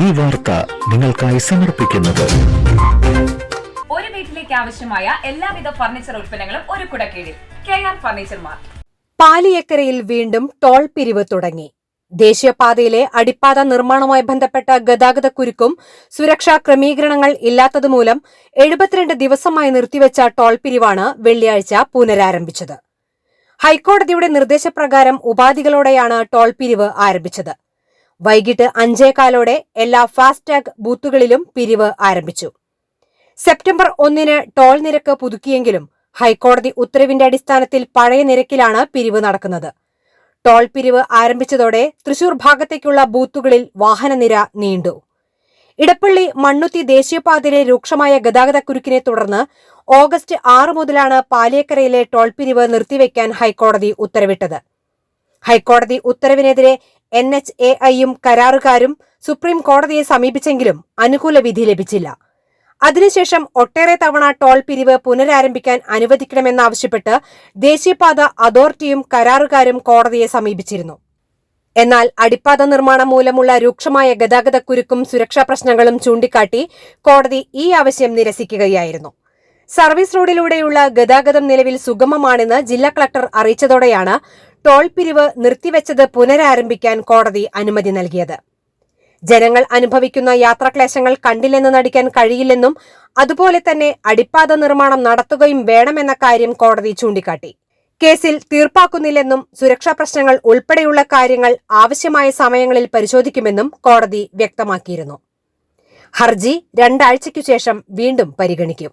ഈ വാർത്ത നിങ്ങൾക്കായി സമർപ്പിക്കുന്നത്. ഒരു വീട്ടിലേക്ക് ആവശ്യമായ എല്ലാവിധ ഫർണിച്ചർ ഉൽപ്പന്നങ്ങളും ഒരു കുടക്കീഴിൽ. K R furniture mart. പാലിയക്കരയിൽ വീണ്ടും ടോൾ പിരിവ് തുടങ്ങി. ദേശീയപാതയിലെ അടിപ്പാത നിർമ്മാണവുമായി ബന്ധപ്പെട്ട ഗതാഗതക്കുരുക്കും സുരക്ഷാ ക്രമീകരണങ്ങൾ ഇല്ലാത്തതുമൂലം എഴുപത്തിരണ്ട് ദിവസമായി നിർത്തിവെച്ച ടോൾ പിരിവാണ് വെള്ളിയാഴ്ച പുനരാരംഭിച്ചത്. ഹൈക്കോടതിയുടെ നിർദ്ദേശപ്രകാരം ഉപാധികളോടെയാണ് ടോൾ പിരിവ് ആരംഭിച്ചത്. വൈകിട്ട് അഞ്ചേകാലോടെ എല്ലാ ഫാസ്ടാഗ് ബൂത്തുകളിലും പിരിവ് ആരംഭിച്ചു. സെപ്റ്റംബർ ഒന്നിന് ടോൾ നിരക്ക് പുതുക്കിയെങ്കിലും ഹൈക്കോടതി ഉത്തരവിന്റെ അടിസ്ഥാനത്തിൽ പഴയ നിരക്കിലാണ് പിരിവ് നടക്കുന്നത്. ടോൾ പിരിവ് ആരംഭിച്ചതോടെ തൃശൂർ ഭാഗത്തേക്കുള്ള ബൂത്തുകളിൽ വാഹനനിര നീണ്ടു. ഇടപ്പള്ളി മണ്ണുത്തി ദേശീയപാതയിലെ രൂക്ഷമായ ഗതാഗതക്കുരുക്കിനെ തുടർന്ന് ഓഗസ്റ്റ് ആറ് മുതലാണ് പാലിയക്കരയിലെ ടോൾ പിരിവ് നിർത്തിവെക്കാൻ ഹൈക്കോടതി ഉത്തരവിട്ടത്. ഹൈക്കോടതി ഉത്തരവിനെതിരെ എൻ എച്ച് എ ഐയും കരാറുകാരും സുപ്രീം കോടതിയെ സമീപിച്ചെങ്കിലും അനുകൂല വിധി ലഭിച്ചില്ല. അതിനുശേഷം ഒട്ടേറെ തവണ ടോൾ പിരിവ് പുനരാരംഭിക്കാൻ അനുവദിക്കണമെന്നാവശ്യപ്പെട്ട് ദേശീയപാത അതോറിറ്റിയും കരാറുകാരും കോടതിയെ സമീപിച്ചിരുന്നു. എന്നാൽ അടിപ്പാത നിർമ്മാണം മൂലമുള്ള രൂക്ഷമായ ഗതാഗതക്കുരുക്കും സുരക്ഷാ പ്രശ്നങ്ങളും ചൂണ്ടിക്കാട്ടി കോടതി ഈ ആവശ്യം നിരസിക്കുകയായിരുന്നു. സർവീസ് റോഡിലൂടെയുള്ള ഗതാഗതം നിലവിൽ സുഗമമാണെന്ന് ജില്ലാ കളക്ടർ അറിയിച്ചതോടെയാണ് ടോൾ പിരിവ് നിർത്തിവെച്ചത് പുനരാരംഭിക്കാൻ കോടതി അനുമതി നൽകിയത്. ജനങ്ങൾ അനുഭവിക്കുന്ന യാത്രാക്ലേശങ്ങൾ കണ്ടില്ലെന്ന് നടിക്കാൻ കഴിയില്ലെന്നും അതുപോലെ തന്നെ അടിപ്പാത നിർമ്മാണം നടത്തുകയും വേണമെന്ന കാര്യം കോടതി ചൂണ്ടിക്കാട്ടി. കേസിൽ തീർപ്പാക്കുന്നില്ലെന്നും സുരക്ഷാ പ്രശ്നങ്ങൾ ഉൾപ്പെടെയുള്ള കാര്യങ്ങൾ ആവശ്യമായ സമയങ്ങളിൽ പരിശോധിക്കുമെന്നും കോടതി വ്യക്തമാക്കിയിരുന്നു. ഹർജി രണ്ടാഴ്ചയ്ക്കു ശേഷം വീണ്ടും പരിഗണിക്കും.